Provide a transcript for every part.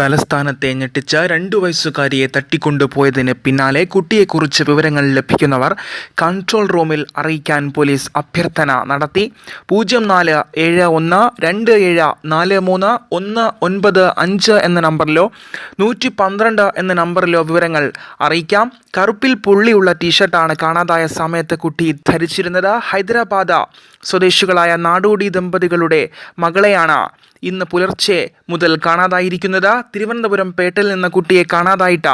തലസ്ഥാനത്തെ ഞെട്ടിച്ച രണ്ടു വയസ്സുകാരിയെ തട്ടിക്കൊണ്ടുപോയതിന് പിന്നാലെ കുട്ടിയെക്കുറിച്ച് വിവരങ്ങൾ ലഭിക്കുന്നവർ കൺട്രോൾ റൂമിൽ അറിയിക്കാൻ പോലീസ് അഭ്യർത്ഥന നടത്തി. പൂജ്യം നാല് ഏഴ് ഒന്ന് രണ്ട് ഏഴ് നാല് മൂന്ന് ഒന്ന് ഒൻപത് അഞ്ച് എന്ന നമ്പറിലോ നൂറ്റി പന്ത്രണ്ട് എന്ന നമ്പറിലോ വിവരങ്ങൾ അറിയിക്കാം. കറുപ്പിൽ പുള്ളിയുള്ള ടീഷർട്ടാണ് കാണാതായ സമയത്ത് കുട്ടി ധരിച്ചിരുന്നത്. ഹൈദരാബാദ് സ്വദേശികളായ നാടോടി ദമ്പതികളുടെ മകളെയാണ് ഇന്ന് പുലർച്ചെ മുതൽ കാണാതായിരിക്കുന്നത് തിരുവനന്തപുരം പേട്ടിൽ നിന്ന് കുട്ടിയെ കാണാതായിട്ട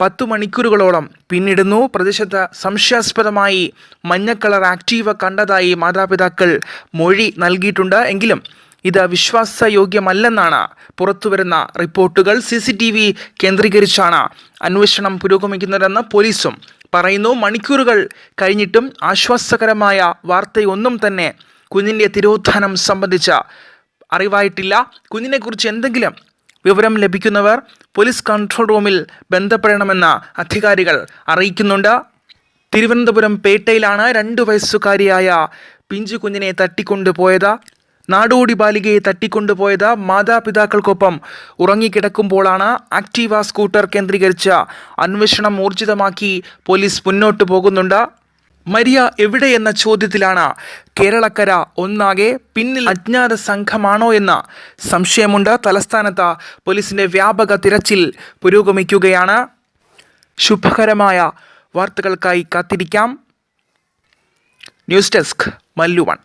പത്തു മണിക്കൂറുകളോളം പിന്നിടുന്നു. പ്രദേശത്ത് സംശയാസ്പദമായി മഞ്ഞക്കളർ കളർ ആക്റ്റീവ കണ്ടതായി മാതാപിതാക്കൾ മൊഴി നൽകിയിട്ടുണ്ട്. എങ്കിലും ഇത് വിശ്വാസയോഗ്യമല്ലെന്നാണ് പുറത്തുവരുന്ന റിപ്പോർട്ടുകൾ. സി സി ടി വി കേന്ദ്രീകരിച്ചാണ് അന്വേഷണം പുരോഗമിക്കുന്നതെന്ന് പോലീസും പറയുന്നു. മണിക്കൂറുകൾ കഴിഞ്ഞിട്ടും ആശ്വാസകരമായ വാർത്തയൊന്നും തന്നെ കുഞ്ഞിന്റെ തിരോധാനം സംബന്ധിച്ച അറിവായിട്ടില്ല. കുഞ്ഞിനെക്കുറിച്ച് എന്തെങ്കിലും വിവരം ലഭിക്കുന്നവർ പോലീസ് കൺട്രോൾ റൂമിൽ ബന്ധപ്പെടണമെന്ന് അധികാരികൾ അറിയിക്കുന്നുണ്ട്. തിരുവനന്തപുരം പേട്ടയിലാണ് രണ്ടു വയസ്സുകാരിയായ പിഞ്ചു കുഞ്ഞിനെ തട്ടിക്കൊണ്ടുപോയത്. നാടോടി ബാലികയെ തട്ടിക്കൊണ്ടുപോയത് മാതാപിതാക്കൾക്കൊപ്പം ഉറങ്ങിക്കിടക്കുമ്പോഴാണ് ആക്റ്റീവ സ്കൂട്ടർ കേന്ദ്രീകരിച്ച് അന്വേഷണം ഊർജിതമാക്കി പോലീസ് മുന്നോട്ട് പോകുന്നുണ്ട്. മരിയ എവിടെ എന്ന ചോദ്യത്തിലാണ്. കേരളക്കര ഒന്നാകെ പിന്നിൽ അജ്ഞാത സംഘമാണോ എന്ന സംശയമുണ്ട്. തലസ്ഥാനത്ത് പോലീസിന്റെ വ്യാപക തിരച്ചിൽ പുരോഗമിക്കുകയാണ്. ശുഭകരമായ വാർത്തകൾക്കായി കാത്തിരിക്കാം. News desk മല്ലുവൺ